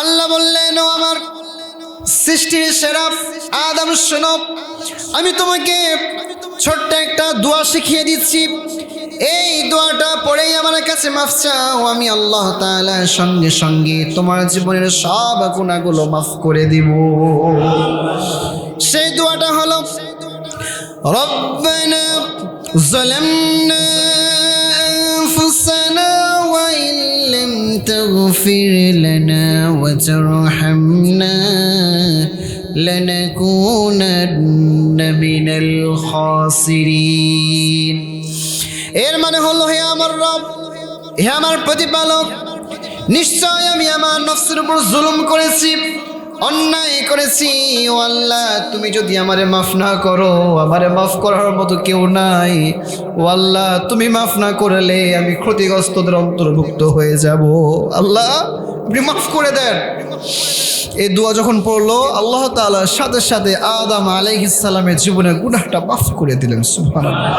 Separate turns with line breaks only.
আল্লাহ বললেন, ও আমার সৃষ্টির সেরা আদম শোনব আমি তোমাকে ছোট্ট একটা দোয়া শিখিয়ে দিচ্ছি। এই দোয়াটা পড়েই আমার কাছে মাফ চাও। আমি আল্লাহ তালা সঙ্গে সঙ্গে তোমার জীবনের সব গুণাগুলো মাফ করে দিব। সেই দোয়াটা হলো, রব্বেন জলামনা تغفر لنا وترحمنا لنكونن من الخاسرين এর মানে হলো হে আমার রব হে আমার প্রতিপালক নিশ্চয় আমি আমার নফসের উপর জুলুম করেছি অন্যায় করেছি, ও আল্লাহ, তুমি যদি আমারে মাফ না করো, আমারে মাফ করার মতো কেউ নাই। ও আল্লাহ, তুমি মাফ না করলে আমি ক্ষতিগ্রস্তদের অন্তর্ভুক্ত হয়ে যাব। আল্লাহ, আপনি মাফ করে দেন। এই দোয়া যখন পড়ল, আল্লাহ তাআলা সাথে সাথে আদম আলাইহিস সালামের জীবনের গুনাহটা মাফ করে দিলেন, সুবহানাল্লাহ।